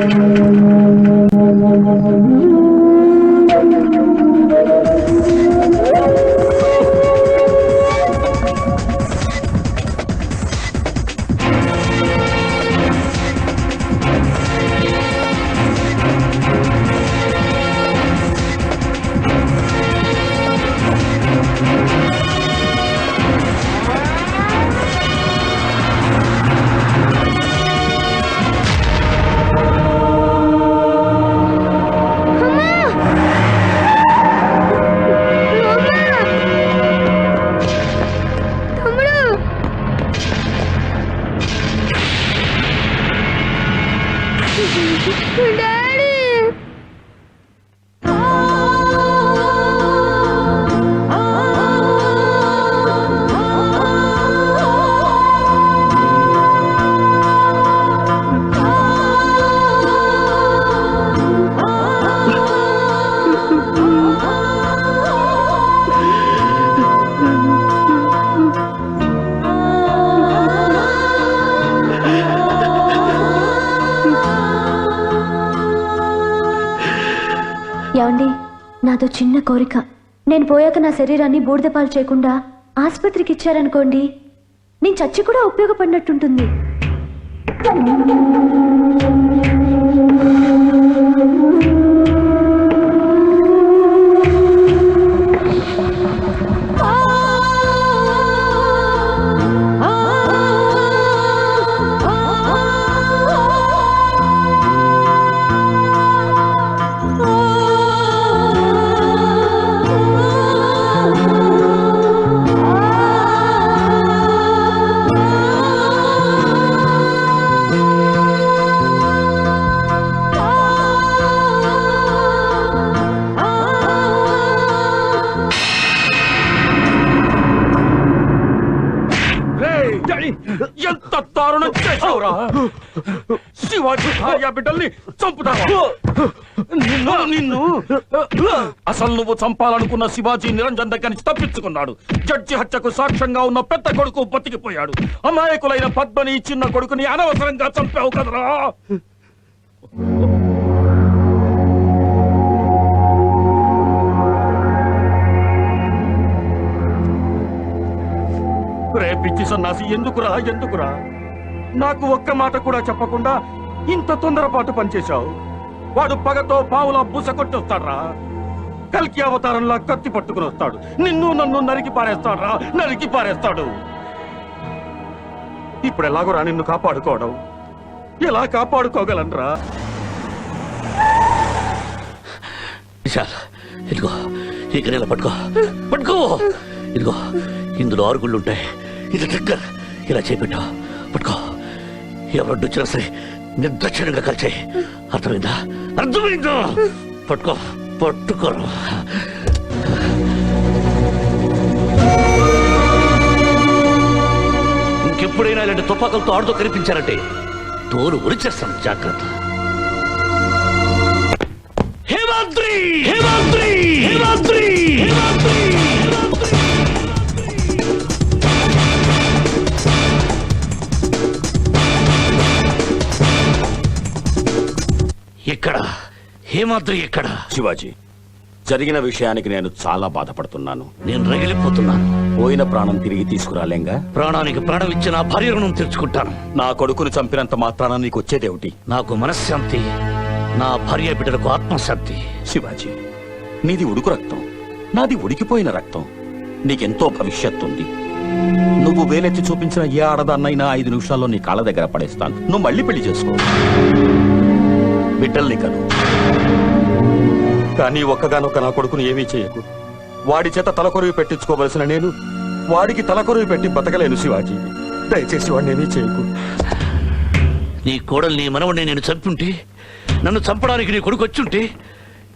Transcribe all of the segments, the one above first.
Thank you. ఏమండి నాతో చిన్న కోరిక. నేను పోయాక నా శరీరాన్ని బూడిదపాలు చేయకుండా ఆసుపత్రికి ఇచ్చారనుకోండి నేను చచ్చి కూడా ఉపయోగపడినట్టుంటుంది. దారుణం చేసావురా శివాజీ భార్య బిడ్డల్ని చంపుతావా? నిన్ను నిన్ను. అసలు నువ్వు చంపాలనుకున్న శివాజీ నిరంజన్ దగ్గర నుంచి తప్పించుకున్నాడు. జడ్జి హత్యకు సాక్ష్యంగా ఉన్న పెద్ద కొడుకు బతికిపోయాడు. అమాయకులైన పద్మని చిన్న కొడుకుని అనవసరంగా చంపావు కదరా? రేపిచ్చి సన్నాసి ఎందుకురా ఎందుకురా? నాకు ఒక్క మాట కూడా చెప్పకుండా ఇంత తొందరపాటు పనిచేశావు. వాడు పగతో పావులా బుస కొట్టొస్తాడ్రా. కల్కి అవతారంలా కత్తి పట్టుకుని వస్తాడు. నిన్ను నన్ను నరికి పారేస్తాడ్రా. నరికి పారేస్తాడు. ఇప్పుడు ఎలాగోరా నిన్ను కాపాడుకోవడం. ఎలా కాపాడుకోగలనరా? విశాల్ ఇదిగో ఈ గనేల పట్టుకో. పట్టుకో. ఇదిగో ఇందులో ఆరుగుళ్ళు ఉంటాయి. ఇది దగ్గర ఇలా చేపెట్టావు పట్టుకో. ఎవరు వచ్చినా సరే నిర్దక్షిణంగా కలిసే అర్థమైందా? అర్థమైందా? పట్టుకో పట్టుకోరు ఇంకెప్పుడైనా ఇలాంటి తుపాకులతో ఆడుతూ కనిపించారంటే తోలు ఉరిచేస్తాం జాగ్రత్త. హేమాద్రి! హేమాద్రి! హేమాద్రి! హేమాద్రి! ఎక్కడ హేమాద్రి ఎక్కడ శివాజీ జరిగిన విషయానికి నేను చాలా బాధపడుతున్నాను. నేను రగిలిపోతున్నాను. పోయిన ప్రాణం తిరిగి తీసుకురాలేంగా? ప్రాణానికి ప్రాణం ఇచ్చి నా భార్య రుణం తెచ్చుకుంటాను నా కొడుకును చంపినంత మాత్రాన నీకు వచ్చేదేమిటి? నాకు మనశ్శాంతి నా భార్య బిడ్డలకు ఆత్మశాంతి. శివాజీ నీది ఉడుకు రక్తం నాది ఉడికిపోయిన రక్తం. నీకెంతో భవిష్యత్తు ఉంది. నువ్వు వేలెత్తి చూపించిన ఏ ఆడదాన్నైనా ఐదు నిమిషాల్లో నీ కాళ్ళ దగ్గర పడేస్తాను. నువ్వు మళ్ళీ పెళ్ళి చేసుకో. బిడ్డల్ని కను. కానీ ఒక్కగానొక్క నా కొడుకును ఏమీ చేయకు. వాడి చేత తలకొరువి పెట్టించుకోవలసిన నేను వాడికి తలకొరువి పెట్టి బతకలేను శివాజీ. దయచేసి వాడిని ఏమీ చేయకు. నీ కోడల్ని మనవడిని నేను చంపుంటే నన్ను చంపడానికి నీ కొడుకు వచ్చుంటే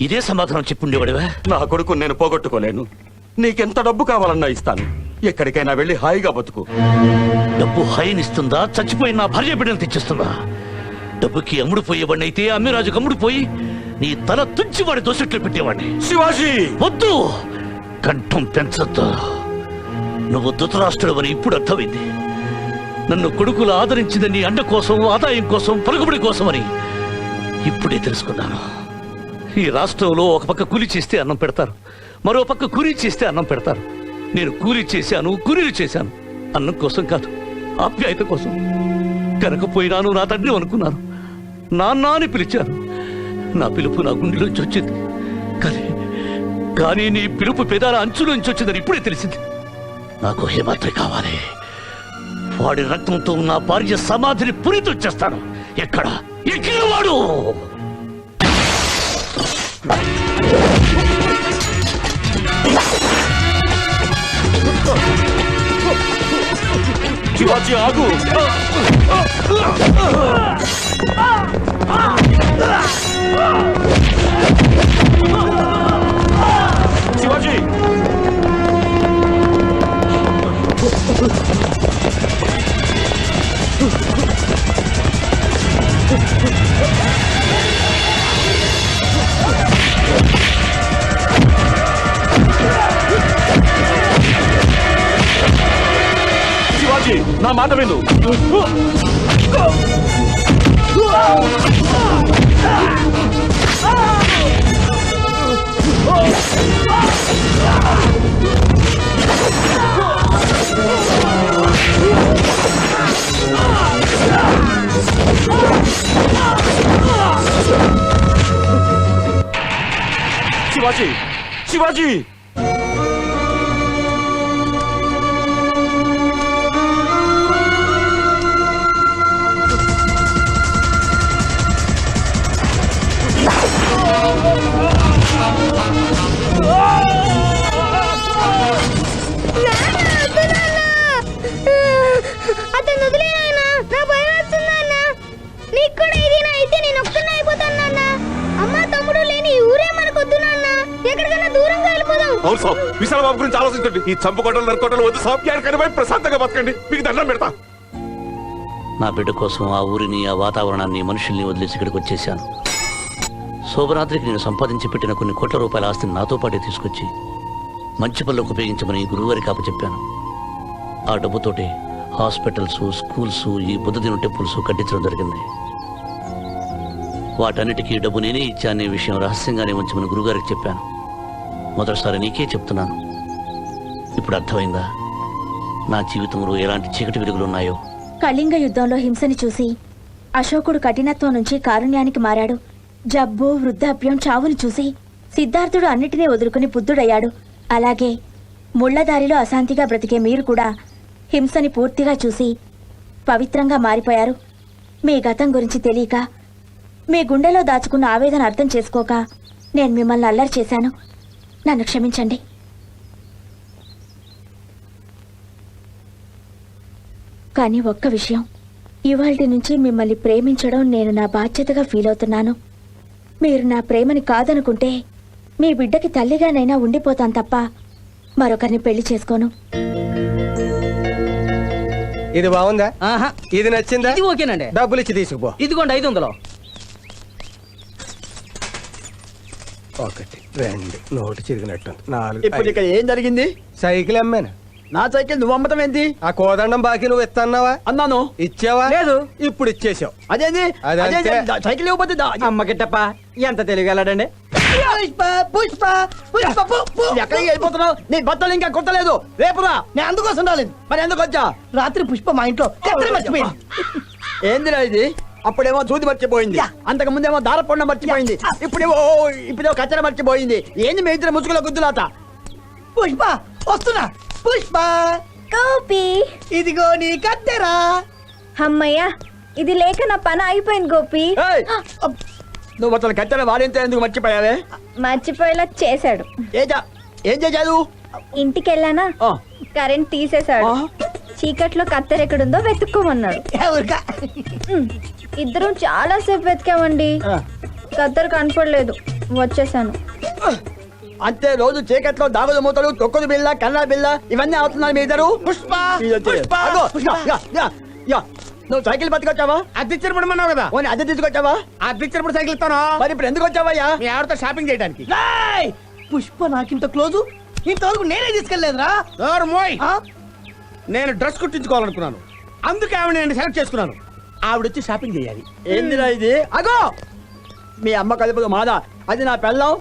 ఇదే సమాధానం చెప్పుండేవాడివా? నా కొడుకుని నేను పోగొట్టుకోలేను. నీకెంత డబ్బు కావాలన్నా ఇస్తాను. ఎక్కడికైనా వెళ్ళి హాయిగా బతుకు. డబ్బు హాయినిస్తుందా? చచ్చిపోయిన నా భార్య బిడ్డను తెచ్చిస్తుందా? డబ్బుకి అమ్ముడు పోయేవాడిని అయితే అమ్మిరాజుకు అమ్ముడు పోయి నీ తల తుంచి వాడి దోసెట్లు పెట్టేవాడిని. శివాజీ! వద్దు! కంఠం పెంచొద్దు నువ్వు ధృతరాష్ట్రుడు అని ఇప్పుడు అర్థమైంది. నన్ను కొడుకులు ఆదరించింది నీ అండ కోసం ఆదాయం కోసం పలుకుబడి కోసమని ఇప్పుడే తెలుసుకున్నాను. ఈ రాష్ట్రంలో ఒక పక్క కూలి చేస్తే అన్నం పెడతారు మరో పక్క కూలీ చేస్తే అన్నం పెడతారు. నేను కూలీ చేశాను కూలీలు చేశాను. అన్నం కోసం కాదు ఆప్యాయత కోసం. కనకపోయినాను నా తండ్రి అనుకున్నాను. నాన్న అని పిలిచాను నా పిలుపు నా గుండెలోంచి వచ్చింది కానీ కానీ నీ పిలుపు పెదాల అంచులోంచి వచ్చిందని ఇప్పుడే తెలిసింది. నాకు హేమాత్రి కావాలి. వాడి రక్తంతో నా భార్య సమాధిని పురితొచ్చేస్తాను. ఎక్కడ? ఎక్కిన వాడు శివాజీ ఆగు! శివాజీ! శివాజీ నా మాట విను. శివాజీ శివాజీ అతను అవును సాబ్ విశాల బాబు గురించి ఆలోచించండి. ఈ చంపుకోటలు నరుకోటలు వద్దు సాబ్ ఎక్కడికైనా ప్రశాంతంగా బతకండి. మీకు దండం పెడతా. నా బిడ్డ కోసం ఆ ఊరిని ఆ వాతావరణాన్ని మనుషుల్ని వదిలేసి ఇక్కడికి వచ్చేసాను శోభరాత్రికి నేను సంపాదించి పెట్టిన కొన్ని కోట్ల రూపాయల ఆస్తిని నాతో పాటే తీసుకొచ్చి మంచి పనులకు ఉపయోగించమని గురువుగారికి అప్పచెప్పాను ఆ డబ్బుతోటి హాస్పిటల్స్ స్కూల్స్ ఈ బుద్ధదిన టెంపుల్స్ కట్టించడం జరిగింది. వాటన్నిటికీ డబ్బు నేనే ఇచ్చానే విషయం రహస్యంగానే ఉంచమని గురుగారికి చెప్పాను. మొదటిసారి నీకే చెప్తున్నాను. ఇప్పుడు అర్థమైందా? నా జీవితంలో ఎలాంటి చీకటి వెలుగులున్నాయో కళింగ యుద్ధంలో హింసని చూసి అశోకుడు కఠినత్వం నుంచి కారుణ్యానికి మారాడు. జబ్బు వృద్ధాప్యం చావుని చూసి సిద్ధార్థుడు అన్నిటినీ వదులుకుని బుద్ధుడయ్యాడు. అలాగే ముళ్ళదారిలో అశాంతిగా బ్రతికే మీరు కూడా హింసని పూర్తిగా చూసి పవిత్రంగా మారిపోయారు. మీ గతం గురించి తెలియక మీ గుండెలో దాచుకున్న ఆవేదన అర్థం చేసుకోక నేను మిమ్మల్ని అల్లరి చేశాను. నన్ను క్షమించండి. కానీ ఒక్క విషయం ఇవాల్టి నుంచి మిమ్మల్ని ప్రేమించడం నేను నా బాధ్యతగా ఫీల్ అవుతున్నాను. మీరు నా ప్రేమని కాదనుకుంటే మీ బిడ్డకి తల్లిగానైనా ఉండిపోతాను తప్ప మరొకరిని పెళ్ళి చేసుకోను. ఇది బాగుందా? ఆహా. ఇది నచ్చిందా? ఇది ఓకేనండి. డబ్బులు ఇచ్చి తీసుకుపో. ఇదిగోండి ఐదు వందలు ఒకటి రెండు నోటు చిరిగినట్టు నాలుగు ఇప్పుడు. ఇక్కడ ఏం జరిగింది? సైకిల్ అమ్మాను? నా సైకిల్ నువ్వు అమ్మటం ఏంటి? ఆ కోదండం బాకీ నువ్వు ఇస్తున్నావా అన్నాను. ఇచ్చావా? లేదు. ఇప్పుడు ఇచ్చేసావు అదేంది? అదంతే. అదేంది? దా- సైకిల్ ఇవ్వకపోతే దా- అమ్మ గిట్టప్ప ఎంత తెలియగలడండి పుష్ప పుష్ప పుష్ప పు- పు- ఎక్కడికి వెళ్ళిపోతున్నావు. నీ బట్టలు ఇంకా కుట్టలేదు. రేపురా నేను అందుకోసం రాలేదు. మరి ఎందుకు వచ్చా? రాత్రి పుష్ప మా ఇంట్లో కత్తిరి మర్చిపోయింది. ఏందిరా ఇది? అప్పుడేమో సూది మర్చిపోయింది. అంతకు ముందేమో దారపొండ మర్చిపోయింది. ఇప్పుడేమో ఓ, ఇప్పుడేమో కచ్చర మర్చిపోయింది. ఏంది మీ ఇద్దరు ముసుగుల గుద్దులాత పుష్ప వస్తున్నా. పుష్ప. గోపి. ఇదిగో నీ కత్తెరా. అమ్మయ్యా ఇది లేక నా పని అయిపోయింది గోపి! నువ్వు అసలు కత్తెర వాడింతో ఎందుకు మర్చిపోయావే? మర్చిపోయేలా చేశాడు. ఏం చే- ఏం చేశావు? ఇంటికి వెళ్ళానా ఆ. కరెంట్ తీసేశాడు. ఆ. చీకట్లో కత్తెర ఎక్కడుందో వెతుక్కోమన్నాడు. ఎవరికా? ఉమ్, ఇద్దరం చాలా సేపు వెతికామండి. ఆ. కత్తెర కనపడలేదు. వచ్చేసాను. అంతే రోజు చీకట్లో దాగుడు మూతలు తొక్కుడు బిల్ల కన్నా బిల్ల ఇవన్నీ అవుతున్నారు మీ ఇద్దరు. పుష్ప. పుష్ప! అగో, యా, యా, యా, యా. నువ్వు సైకిల్ బతికొచ్చావా అద్దె పడమన్నావు కదా? పోనీ అద్దె తీసుకొచ్చావా? అద్దె ఇచ్చినప్పుడు సైకిల్ ఇస్తాను? మరి ఇప్పుడు ఎందుకు వచ్చావయ్యా? మీ ఆవిడతో షాపింగ్ చేయడానికి. పుష్ప నాకింత క్లోజు? ఇంతవరకు నేనే తీసుకెళ్ళేదురా. మోయ్? నేను డ్రెస్ కుట్టించుకోవాలనుకున్నాను. అందుకే ఆవిడ నేను సెలెక్ట్ చేసుకున్నాను. ఆవిడ వచ్చి షాపింగ్ చేయాలి. ఏందిరా ఇది? అగో! మీ అమ్మ కలుపుదు మాదా. అది నా పెళ్ళం.